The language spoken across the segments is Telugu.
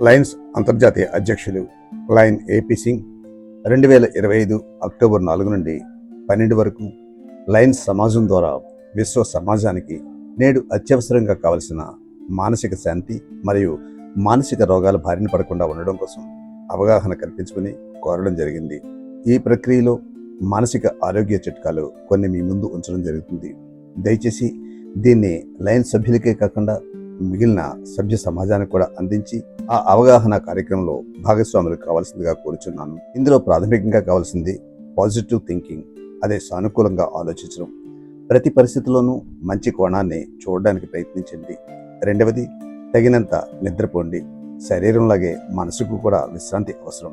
లయన్స్ అంతర్జాతీయ అధ్యక్షులు లయన్ ఏపీ సింగ్ రెండు వేల ఇరవై ఐదు అక్టోబర్ నాలుగు నుండి పన్నెండు వరకు లయన్స్ సమాజం ద్వారా విశ్వ సమాజానికి నేడు అత్యవసరంగా కావలసిన మానసిక శాంతి మరియు మానసిక రోగాల బారిన పడకుండా ఉండడం కోసం అవగాహన కల్పించుకుని కోరడం జరిగింది. ఈ ప్రక్రియలో మానసిక ఆరోగ్య చిట్కాలు కొన్ని మీ ముందు ఉంచడం జరుగుతుంది. దయచేసి దీన్ని లయన్స్ సభ్యులకే కాకుండా మిగిలిన సభ్య సమాజానికి కూడా అందించి ఆ అవగాహన కార్యక్రమంలో భాగస్వాములు కావాల్సిందిగా కోరుచున్నాను. ఇందులో ప్రాథమికంగా కావాల్సింది పాజిటివ్ థింకింగ్ అదే సానుకూలంగా ఆలోచించడం. ప్రతి పరిస్థితిలోనూ మంచి కోణాన్ని చూడడానికి ప్రయత్నించండి. రెండవది తగినంత నిద్రపోండి శరీరంలాగే మనసుకు కూడా విశ్రాంతి అవసరం.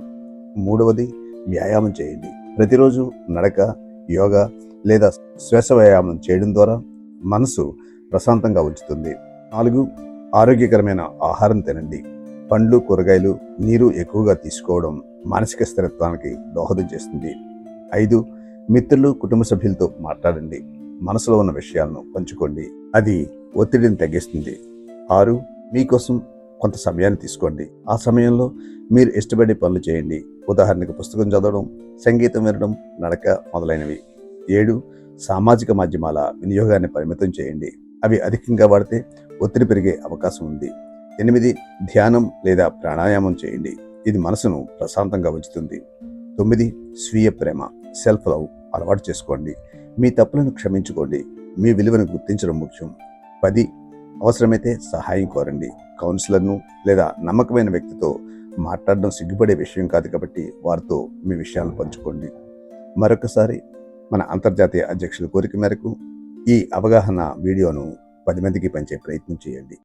మూడవది వ్యాయామం చేయండి. ప్రతిరోజు నడక యోగా లేదా శ్వాస వ్యాయామం చేయడం ద్వారా మనసు ప్రశాంతంగా ఉంచుతుంది. నాలుగు ఆరోగ్యకరమైన ఆహారం తినండి. పండ్లు కూరగాయలు నీరు ఎక్కువగా తీసుకోవడం మానసిక స్థిరత్వానికి దోహదం చేస్తుంది. ఐదు మిత్రులు కుటుంబ సభ్యులతో మాట్లాడండి. మనసులో ఉన్న విషయాలను పంచుకోండి. అది ఒత్తిడిని తగ్గిస్తుంది. ఆరు మీకోసం కొంత సమయాన్ని తీసుకోండి. ఆ సమయంలో మీరు ఇష్టపడే పనులు చేయండి. ఉదాహరణకు పుస్తకం చదవడం సంగీతం వినడం నడక మొదలైనవి. ఏడు సామాజిక మాధ్యమాల వినియోగాన్ని పరిమితం చేయండి. అవి అధికంగా వాడితే ఒత్తిడి పెరిగే అవకాశం ఉంది. ఎనిమిది ధ్యానం లేదా ప్రాణాయామం చేయండి. ఇది మనసును ప్రశాంతంగా ఉంచుతుంది. తొమ్మిది స్వీయ ప్రేమ సెల్ఫ్ లవ్ అలవాటు చేసుకోండి. మీ తప్పులను క్షమించుకోండి. మీ విలువను గుర్తించడం ముఖ్యం. పది అవసరమైతే సహాయం కోరండి. కౌన్సిలర్ను లేదా నమ్మకమైన వ్యక్తితో మాట్లాడడం సిగ్గుపడే విషయం కాదు కాబట్టి వారితో మీ విషయాలను పంచుకోండి. మరొకసారి మన అంతర్జాతీయ అధ్యక్షుల కోరిక మేరకు ఈ అవగాహన వీడియోను పది మందికి పంచే ప్రయత్నం చేయండి.